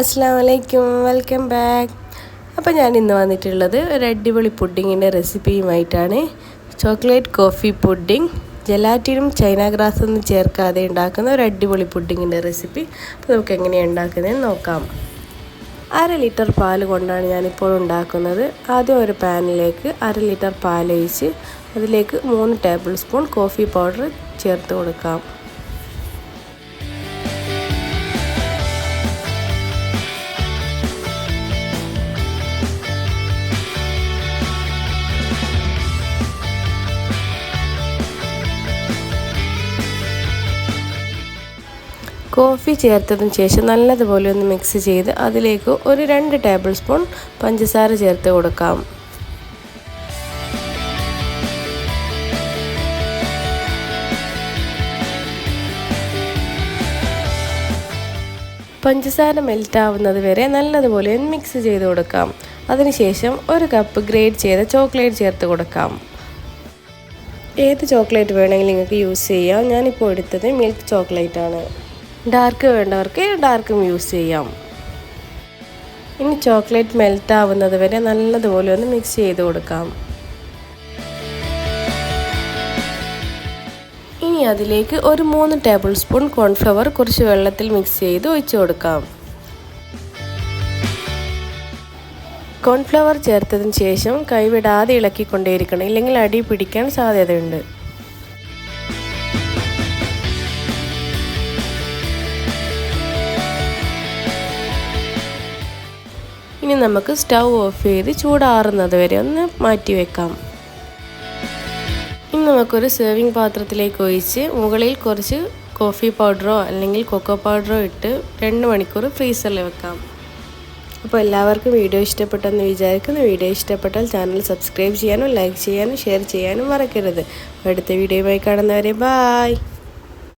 അസ്സാം വലൈക്കും welcome back. അപ്പോൾ ഞാൻ ഇന്ന് വന്നിട്ടുള്ളത് ഒരു അടിപൊളി പുഡിങ്ങിന്റെ റെസിപ്പിയുമായിട്ടാണ്. ചോക്ലേറ്റ് കോഫി പുഡിങ് ജലാറ്റിനും ചൈന ഗ്രാസൊന്നും ചേർക്കാതെ ഉണ്ടാക്കുന്ന ഒരു അടിപൊളി പുഡിങ്ങിന്റെ റെസിപ്പി. അപ്പോൾ നമുക്ക് എങ്ങനെയാണ് ഉണ്ടാക്കുന്നതെന്ന് നോക്കാം. അര ലിറ്റർ പാൽ കൊണ്ടാണ് ഞാനിപ്പോൾ ഉണ്ടാക്കുന്നത്. ആദ്യം ഒരു പാനിലേക്ക് അര ലിറ്റർ പാലൊഴിച്ച് അതിലേക്ക് മൂന്ന് ടേബിൾ സ്പൂൺ കോഫി പൗഡർ ചേർത്ത് കൊടുക്കാം. കോഫി ചേർത്തതിന് ശേഷം നല്ലതുപോലെ ഒന്ന് മിക്സ് ചെയ്ത് അതിലേക്ക് ഒരു രണ്ട് ടേബിൾ സ്പൂൺ പഞ്ചസാര ചേർത്ത് കൊടുക്കാം. പഞ്ചസാര മെൽറ്റ് ആവുന്നത് വരെ നല്ലതുപോലെ മിക്സ് ചെയ്ത് കൊടുക്കാം. അതിനുശേഷം ഒരു കപ്പ് ഗ്രേറ്റ് ചെയ്ത ചോക്ലേറ്റ് ചേർത്ത് കൊടുക്കാം. ഏത് ചോക്ലേറ്റ് വേണമെങ്കിലും നിങ്ങൾക്ക് യൂസ് ചെയ്യാം. ഞാനിപ്പോൾ എടുത്തത് മിൽക്ക് ചോക്ലേറ്റ് ആണ്. ഡാർക്ക് വേണ്ടവർക്ക് ഡാർക്കും യൂസ് ചെയ്യാം. ഇനി ചോക്ലേറ്റ് മെൽറ്റ് ആവുന്നത് വരെ നല്ലതുപോലെ ഒന്ന് മിക്സ് ചെയ്ത് കൊടുക്കാം. ഇനി അതിലേക്ക് ഒരു മൂന്ന് ടേബിൾ സ്പൂൺ കോൺഫ്ലവർ കുറച്ച് വെള്ളത്തിൽ മിക്സ് ചെയ്ത് ഒഴിച്ചു കൊടുക്കാം. കോൺഫ്ലവർ ചേർത്തതിന് ശേഷം കൈവിടാതെ ഇളക്കിക്കൊണ്ടേയിരിക്കണം. ഇല്ലെങ്കിൽ അടി പിടിക്കാൻ സാധ്യതയുണ്ട്. ഇനി നമുക്ക് സ്റ്റൗ ഓഫ് ചെയ്ത് ചൂടാറുന്നത് വരെ ഒന്ന് മാറ്റി വെക്കാം. ഇനി നമുക്കൊരു സേവിങ് പാത്രത്തിലേക്ക് ഒഴിച്ച് മുകളിൽ കുറച്ച് കോഫി പൗഡറോ അല്ലെങ്കിൽ കൊക്കോ പൗഡറോ ഇട്ട് രണ്ട് മണിക്കൂർ ഫ്രീസറിൽ വെക്കാം. അപ്പോൾ എല്ലാവർക്കും വീഡിയോ ഇഷ്ടപ്പെട്ടെന്ന് വിചാരിക്കുന്നു. വീഡിയോ ഇഷ്ടപ്പെട്ടാൽ ചാനൽ സബ്സ്ക്രൈബ് ചെയ്യാനും ലൈക്ക് ചെയ്യാനും ഷെയർ ചെയ്യാനും മറക്കരുത്. അടുത്ത വീഡിയോയുമായി കാണുന്നവരെ ബായ്